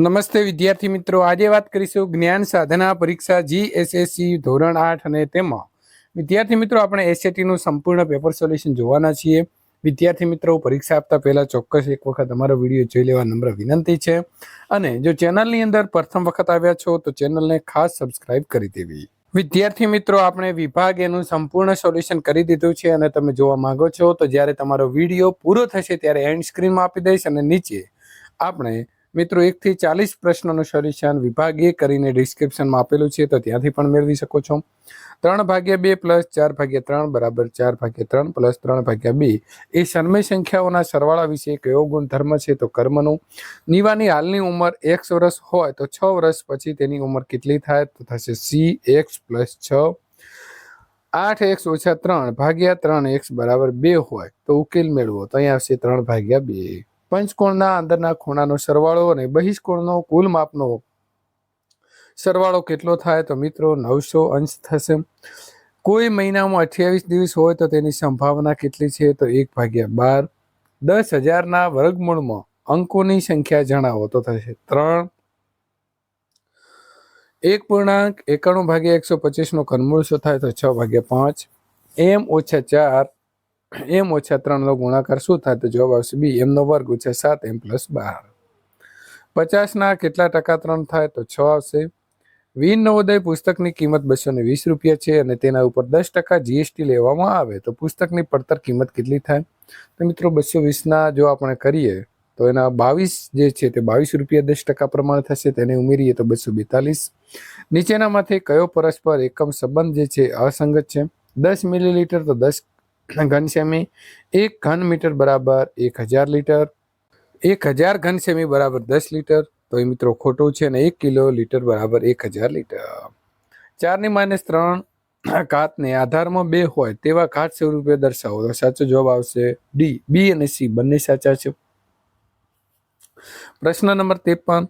નમસ્તે વિદ્યાર્થી મિત્રો. આજે વાત કરીશું જ્ઞાન સાધના પરીક્ષા જીએસએસસી ધોરણ આઠ અને તેમાં. વિદ્યાર્થી મિત્રો, આપણે એસએટીનું સંપૂર્ણ પેપર સોલ્યુશન જોવાના છીએ. વિદ્યાર્થી મિત્રો, પરીક્ષા આપતા પહેલાં ચોક્કસ એક વખત અમારો વીડિયો જોઈ લેવા નમ્ર વિનંતી છે. અને જો ચેનલની અંદર પ્રથમ વખત આવ્યા છો, તો ચેનલને ખાસ સબસ્ક્રાઇબ કરી દેવી. વિદ્યાર્થી મિત્રો, આપણે વિભાગ એનું સંપૂર્ણ સોલ્યુશન કરી દીધું છે અને તમે જોવા માંગો છો, તો જ્યારે તમારો વીડિયો પૂરો થશે ત્યારે એન્ડ સ્ક્રીનમાં આપી દઈશ અને નીચે આપણે મિત્રો, એકથી ચાલીસ પ્રશ્નોનું સોલ્યુશન વિભાગ એ કરીને ડિસ્ક્રિપ્શનમાં આપેલું છે, તો ત્યાંથી પણ મેળવી શકો છો. ત્રણ ભાગ્યા બે પ્લસ ચાર ભાગ્યા ત્રણ બરાબર ચાર ભાગ્યા ત્રણ પ્લસ ત્રણ ભાગ્યા બે. એ સન્મય સંખ્યાઓના સરવાળા વિશે કયો ગુણધર્મ છે, તો કર્મનું. નીવાની હાલની ઉંમર એક્સ વર્ષ હોય તો છ વર્ષ પછી તેની ઉંમર કેટલી થાય, તો થશે સી એક્સ પ્લસ છ. આઠ એક્સ ઓછા ત્રણ ભાગ્યા ત્રણ એક્સ બરાબર બે હોય તો ઉકેલ મેળવો, તો અહીંયા આવશે ત્રણ ભાગ્યા બે. પંચકોણના અંદરના ખૂણાનો સરવાળો અને બહિષ્કોણનો કુલ માપનો. સરવાળો કેટલો થાય તો મિત્રો નવસો અંશ થશે. કોઈ મહિનામાં અઠ્યાવીસ દિવસ હોય તો તેની સંભાવના કેટલી છે તો એક ભાગ્યા બાર. દસ હજારના વર્ગમૂળમાં અંકોની સંખ્યા જણાવો તો થશે ત્રણ. એક પૂર્ણાંક એકાણું ભાગ્યા એકસો પચીસનો ઘનમૂળ શું થાય તો છ ભાગ્યા પાંચ. એમ ઓછા ચાર. એમ ઓછા ત્રણનો ગુણાકાર શું થાય તો જવાબ આવશે બી, એમનો વર્ગ ઓછા સાત, એમ પ્લસ બાર. પચાસના કેટલા ટકા ત્રણ થાય તો છ આવશે. વીર નવોદય પુસ્તકની કિંમત બસો ને વીસ રૂપિયા છે અને તેના ઉપર દસ ટકા જીએસટી લેવામાં આવે તો પુસ્તકની પડતર કિંમત કેટલી થાય? તો મિત્રો બસો વીસના જો આપણે કરીએ તો એના બાવીસ જે છે તે બાવીસ રૂપિયા દસ ટકા પ્રમાણે થશે, તેને ઉમેરીએ તો બસો બેતાલીસ. નીચેનામાંથી કયો પરસ્પર એકમ સંબંધ જે છે અસંગત છે? દસ મિલીલીટર તો દસ ઘન એક ઘન મીટર બરાબર એક હજાર લીટર, એક હજાર ઘન બરાબર દસ લીટર, તો એ મિત્રો ખોટું છે અને એક કિલો લીટર બરાબર એક હજાર લીટર. ચારની માઇનસ ત્રણ ઘાતને આધારમાં બે હોય તેવા ઘાત સ્વરૂપે દર્શાવો. તો સાચો જવાબ આવશે ડી. બી અને સી. બંને સાચા છે. પ્રશ્ન નંબર ત્રેપન.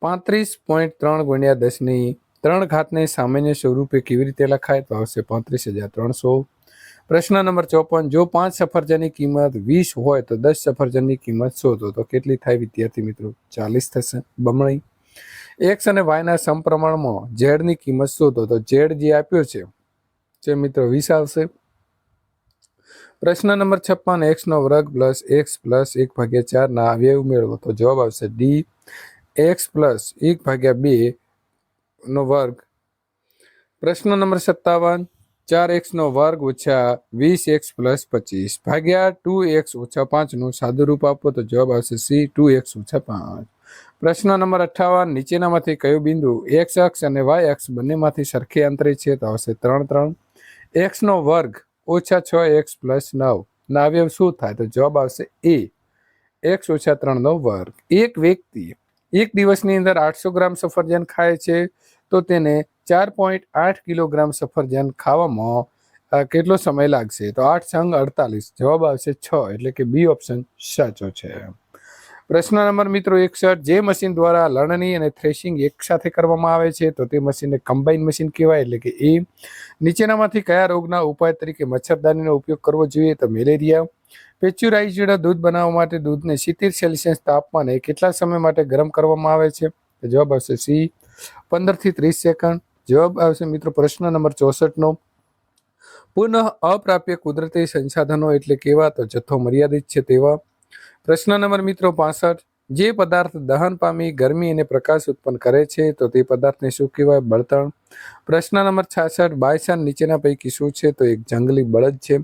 પાંત્રીસ પોઈન્ટ ત્રણ ગુણ્યા દસની ત્રણ ઘાતને સામાન્ય સ્વરૂપે કેવી રીતે લખાય? તો આવશે પાંત્રીસ હજાર ત્રણસો. પ્રશ્ન નંબર ચોપન, જો પાંચ સફરજનની કિંમત વીસ હોય તો દસ સફરજનની કિંમત શોધો. તો કેટલી થાય વિદ્યાર્થી મિત્રો? ચાલીસ થશે. બમણી. એક્સ અને વાયના સમપ્રમાણમાં ઝેડની કિંમત શોધો. તો ઝેડ જે આપ્યો છે, જે મિત્રો વીસ આવશે. પ્રશ્ન નંબર છપ્પન, એક્સ નો વર્ગ પ્લસ એક્સ પ્લસ એક ભાગ્યા ચાર ના અવયવ મેળવો. તો જવાબ આવશે ડી, એક્સ પ્લસ એક ભાગ્યા બે નો વર્ગ. પ્રશ્ન નંબર સત્તાવન ચાર એક્સ નો વર્ગ ઓછા વીસ એક્સ પ્લસ પચીસ ભાગ્યા ટુ એક્સ ઓછા પાંચનું સાદું રૂપ આપો તો જવાબ આવશે સી, ટુ એક્સ ઓછા પાંચ. પ્રશ્ન નંબર અઠ્ઠાવન નીચેનામાંથી કયું બિંદુ એક્સ અક્ષ અને વાય અક્ષ બંનેમાંથી સરખી અંતરે છે તો આવશે ત્રણ ત્રણ. એક્સ નો વર્ગ ઓછા છ એક્સ પ્લસ નવ. ના અવયવ શું થાય તો જવાબ આવશે એ. એક્સ ઓછા ત્રણનો વર્ગ. એક વ્યક્તિ એક દિવસની અંદર આઠસો ગ્રામ સફરજન ખાય છે, તો તેને ચાર પોઈન્ટ આઠ કિલોગ્રામ સફરજન ખાવામાં કેટલો સમય લાગશે? તો આઠ સંગ અડતાલીસ, જવાબ આવશે છ, એટલે કે બી ઓપ્શન સાચો છે. પ્રશ્ન નંબર મિત્રો એકસઠ, જે મશીન દ્વારા લણણી અને થ્રેશિંગ એક સાથે કરવામાં આવે છે, તો તે મશીનને કમ્બાઈન મશીન કહેવાય, એટલે કે એ નીચેનામાંથી કયા રોગના ઉપાય તરીકે મચ્છરદાનીનો ઉપયોગ કરવો જોઈએ, તો મેલેરિયા પેચ્યુરાઇઝ્ડ દૂધ બનાવવા માટે દૂધને સિત્તેર સેલ્સિયસ તાપમાને કેટલા સમય માટે ગરમ કરવામાં આવે છે? જવાબ આવશે સી, પંદરથી ત્રીસ સેકન્ડ. જવાબ આવશે મિત્રો પ્રશ્ન નંબર ચોસઠનો. પુનઃ અપ્રાપ્ય કુદરતી સંસાધનો એટલે કેવા? તો જથ્થો મર્યાદિત છે તેવા. પ્રશ્ન નંબર મિત્રો પાસઠ જે પદાર્થ દહન પામી ગરમી અને પ્રકાશ ઉત્પન્ન કરે છે, તો તે પદાર્થને શું કહેવાય? બળતણ. પ્રશ્ન નંબર છાસઠ બાયસાન નીચેના પૈકી શું છે? તો એક જંગલી બળદ છે.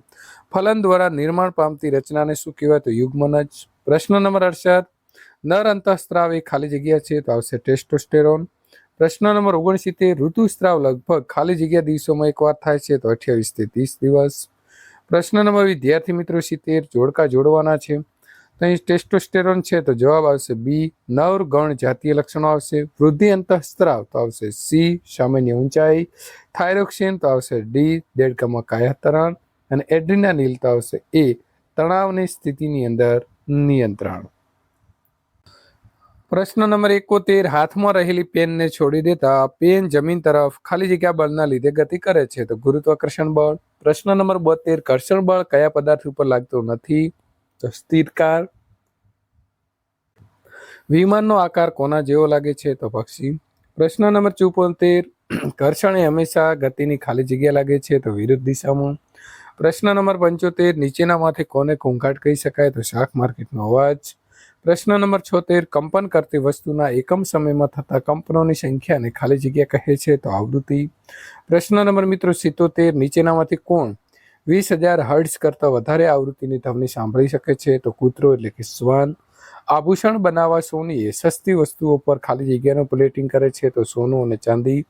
ફલન દ્વારા નિર્માણ પામતી રચનાને શું કહેવાય? તો યુગ્મનજ. પ્રશ્ન નંબર અડસઠ, નર અંતઃસ્ત્રાવ એ ખાલી જગ્યા છે, તો આવશે ટેસ્ટોસ્ટેરોન. પ્રશ્ન નંબર ઓગણસિત્તેર, ઋતુસ્ત્રાવ લગભગ ખાલી જગ્યા દિવસોમાં એકવાર થાય છે, તો અઠ્યાવીસથી ત્રીસ દિવસ. પ્રશ્ન નંબર વિદ્યાર્થી મિત્રો સિત્તેર, જોડકા જોડવાના છે. તો અહીં ટેસ્ટોસ્ટેરોન છે તો જવાબ આવશે બી નવ ગણ જાતીય લક્ષણો આવશે, વૃદ્ધિ અંતઃસ્ત્રાવ તો આવશે સી સામાન્ય ઊંચાઈ, થાઇરોક્સિન તો આવશે ડી દેડકામાં કાયાતરણ અને એડ્રિનાનિલ તો આવશે એ તણાવની સ્થિતિની અંદર નિયંત્રણ. પ્રશ્ન નંબર એકોતેર, હાથમાં રહેલી પેનને છોડી દેતા પેન જમીન તરફ ખાલી જગ્યા બળના લીધે ગતિ કરે છે તો ગુરુત્વાકર્ષણ બળ? પ્રશ્ન નંબર બોતેર, ઘર્ષણ બળ કયા પદાર્થ ઉપર લાગતું નથી? તો સ્થિરકાર વિમાનનો આકાર કોના જેવો લાગે છે તો પક્ષી. પ્રશ્ન નંબર ચુપોતેર, ઘર્ષણ એ હંમેશા ગતિની ખાલી જગ્યા લાગે છે તો વિરુદ્ધ દિશામાં. પ્રશ્ન નંબર પંચોતેર નીચેનામાંથી કોને ઘોંઘાટ કહી શકાય તો શાક માર્કેટનો અવાજ. પ્રશ્ન નંબર છોતેર, કંપન કરતી વસ્તુના એકમ સમયમાં થતા કંપનોની સંખ્યાને ખાલી જગ્યા કહે છે તો આવૃત્તિ. પ્રશ્ન નંબર મિત્રો સિત્તોતેર નીચેનામાંથી કોણ? વીસ હજાર હર્ટ્સ કરતાં વધારે આવૃત્તિની ધ્વનિ સાંભળી શકે છે તો કૂતરો એટલે કે શ્વાન. આભૂષણ બનાવવા સોનીએ સસ્તી વસ્તુઓ પર ખાલી જગ્યાનું પ્લેટિંગ કરે છે તો સોનું અને ચાંદી.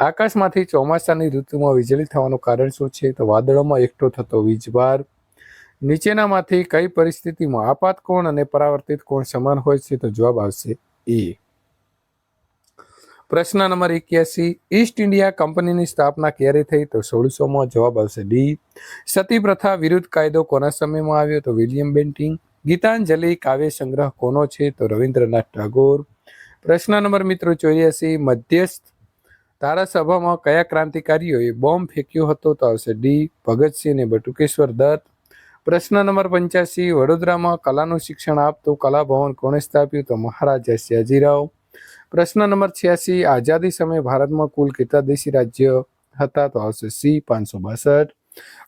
આકાશમાંથી ચોમાસાની ઋતુમાં વીજળી થવાનું કારણ શું છે તો વાદળોમાં એકઠો થતો વીજભાર નીચેનામાંથી કઈ પરિસ્થિતિમાં આપાત કોણ અને પરાવર્તિત કોણ સમાન હોય છે તો જવાબ આવશે એ. પ્રશ્ન નંબર એક્યાસી ઈસ્ટ ઇન્ડિયા કંપનીની સ્થાપના ક્યારે થઈ? તો સોળસોમાં જવાબ આવશે ડી સતી પ્રથા વિરુદ્ધ કાયદો કોના સમયમાં આવ્યો? તો વિલિયમ બેન્ટિંગ. ગીતાંજલિ કાવ્ય સંગ્રહ કોનો છે? તો રવિન્દ્રનાથ ટાગોર. પ્રશ્ન નંબર મિત્રો ચોર્યાસી, મધ્યસ્થ ધારાસભામાં કયા ક્રાંતિકારીઓએ બોમ્બ ફેંક્યો હતો? તો આવશે ડી ભગતસિંહ અને બટુકેશ્વર દત્ત. પ્રશ્ન નંબર પંચ્યાસી, વડોદરામાં કલાનું શિક્ષણ આપતું કલા ભવન કોણે સ્થાપ્યું? તો મહારાજા સયાજીરાવ પ્રશ્ન નંબર છ્યાસી, આઝાદી સમયે ભારતમાં કુલ કેટલા દેશી રાજ્ય હતા? તો આવશે સી, પાંચસો બાસઠ.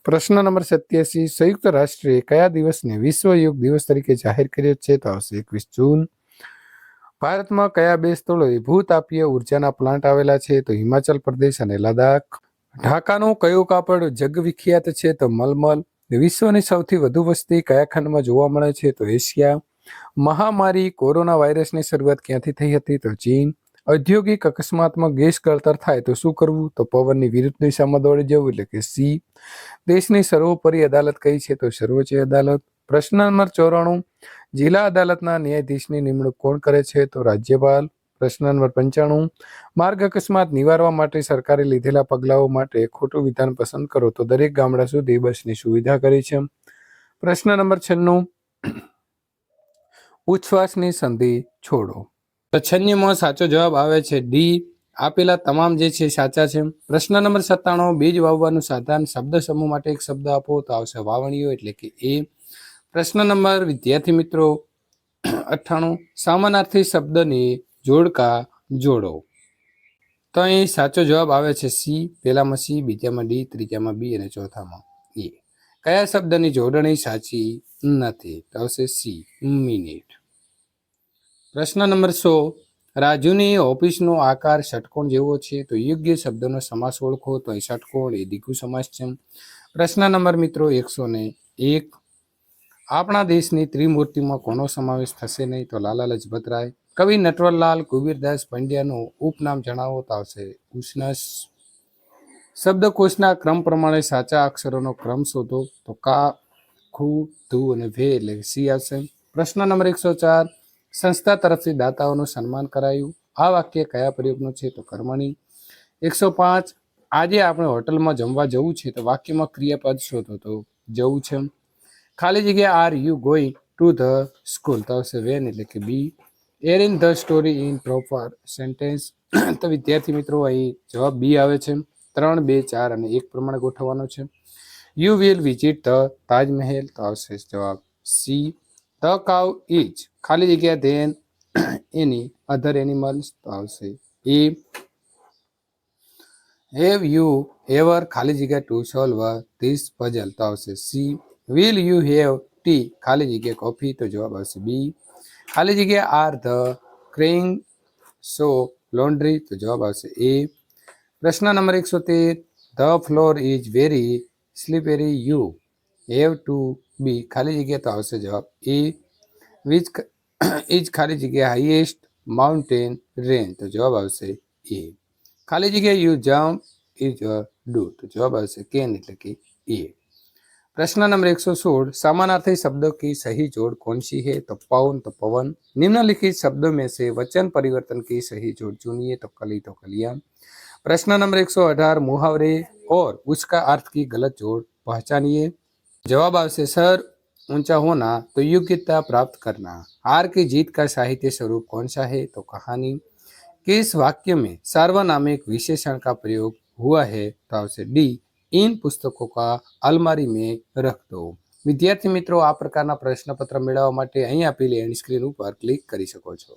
પ્રશ્ન નંબર સત્યાસી, સંયુક્ત રાષ્ટ્રે કયા દિવસને વિશ્વ યોગ દિવસ તરીકે જાહેર કર્યો છે? તો આવશે એકવીસ જૂન. ભારતમાં કયા બે સ્થળોએ ભૂતાપીય ઉર્જાના પ્લાન્ટ આવેલા છે? તો હિમાચલ પ્રદેશ અને લદાખ ઢાકાનું કયું કાપડ જગવિખ્યાત છે? તો મલમલ. વિશ્વની સૌથી વધુ વસ્તી કયા ખંડમાં જોવા મળે છે? તો એશિયા. મહામારી કોરોના વાયરસની શરૂઆત ક્યાંથી થઈ હતી? તો ચીન. ઔદ્યોગિક અકસ્માતમાં ગેસ ગળતર થાય તો શું કરવું? તો પવનની વિરુદ્ધ દિશામાં દોડી જવું એટલે કે સી. દેશની સર્વોપરી અદાલત કઈ છે? તો સર્વોચ્ચ અદાલત. પ્રશ્ન નંબર ચોરાણું. જિલ્લા અદાલતના ન્યાયાધીશની નિમણૂક કોણ કરે છે? તો રાજ્યપાલ. પ્રશ્ન નંબર પંચાણું. માર્ગ અકસ્માત નિવારવા માટે સરકારે લીધેલા પગલાઓ માટે ખોટું વિધાન પસંદ કરો તો દરેક ગામડા સુધી બસની સુવિધા કરી છે. પ્રશ્ન નંબર છન્નું. ઉચ્છ્વાસની સંધિ છોડો. તો છન્નુમાં સાચો જવાબ આવે છે ડી. આપેલા તમામ જે છે સાચા છે. પ્રશ્ન નંબર સત્તાણું, બીજ વાવવાનું સાધન, શબ્દ સમૂહ માટે એક શબ્દ આપો તો આવશે વાવણીઓ એટલે કે એ. પ્રશ્ન નંબર, વિદ્યાર્થી મિત્રો, અઠ્ઠાણું, સામાનાર્થી શબ્દની જોડકા જોડો. તો અહીં સાચો જવાબ આવે છે સી, પહેલામાં સી, બીજામાં ડી, ત્રીજામાં બી અને ચોથામાં એ. કયા શબ્દની જોડણી સાચી નથી? તો આવશે સી, મિનિટ. પ્રશ્ન નંબર સો, રાજુની ઓફિસનો આકાર ષટકોણ જેવો છે, તો યોગ્ય શબ્દનો સમાસ ઓળખો, તો અહીં ષટકોણ, એ દિગુ સમાસ છે. પ્રશ્ન નંબર મિત્રો એકસો ને એક, આપણા દેશની ત્રિમૂર્તિમાં કોનો સમાવેશ થશે નહીં, તો લાલા લજપતરાય. કવિ નટવરલાલ કુબીરદાસ પંડ્યાનું ઉપનામ જણાવો તો આવશે ઉષ્ણસ. શબ્દકોશના ક્રમ પ્રમાણે સાચા અક્ષરોનો ક્રમ શોધો, તો કા, ખુ, ધુ અને ભે એટલે સી આવશે. પ્રશ્ન નંબર એકસો ચાર સંસ્થા તરફથી દાતાઓનું સન્માન કરાયું. આ વાક્ય કયા પ્રયોગનું છે તો કર્મણી. એકસો પાંચ, આજે આપણે હોટલમાં જમવા જવું છે તો વાક્યમાં ક્રિયાપદ શોધો તો જવું છે. ખાલી જગ્યા are you going to the school. તો આવશે વેન એટલે કે B. Air in the story in proper sentence. તો વિદ્યાર્થી મિત્રો, અહીં જવાબ બી આવે છે. ત્રણ, બે, ચાર અને એક પ્રમાણે ગોઠવવાનો છે. You will visit the Taj Mahal. તો આવશે જવાબ સી. ધ કાવ ઇજ ખાલી જગ્યા ધેન એની અધર એનિમલ્સ આવશે. એ હેવ યુ એવર ખાલી જગ્યા ટુ સોલ્વ ધીસ પઝલ તો આવશે. C will you have tea. ખાલી જગ્યા કોફી તો જવાબ આવશે. બી ખાલી જગ્યા are the crying so laundry તો જવાબ આવશે. એ પ્રશ્ન નંબર એકસો તેર. The floor is very slippery you. Have to બી ખાલી જગ્યા તો આવશે જવાબ એ વિચ ઇઝ ખાલી જગ્યા હાઈએસ્ટ માઉન્ટેન રેન્જ તો જવાબ આવશે એ ખાલી જગ્યા યુ જમ્પ ઇઝ ડુ તો જવાબ આવશે કેન એટલે કે એ प्रश्न नंबर एक सौ सोल समानार्थी शब्दों की सही जोड़ कौन सी है तो पवन तो पवन निम्नलिखित शब्दों में से वचन परिवर्तन की सही जोड़ चुनिए तो कली तो कलिया प्रश्न नंबर एक सौ अठारह मुहावरे और उसका अर्थ की गलत जोड़ पहचानिए जवाब आपसे सर ऊंचा होना तो योग्यता प्राप्त करना हार की जीत का साहित्य स्वरूप कौन सा है तो कहानी किस वाक्य में सार्वनामिक विशेषण का प्रयोग हुआ है तो आपसे डी इन पुस्तकों का अलमारी में रख दो વિદ્યાર્થી મિત્રો આ પ્રકારના પ્રશ્નપત્ર મેળવવા માટે અહીં આપેલી એન્ડ સ્ક્રીન ઉપર ક્લિક કરી શકો છો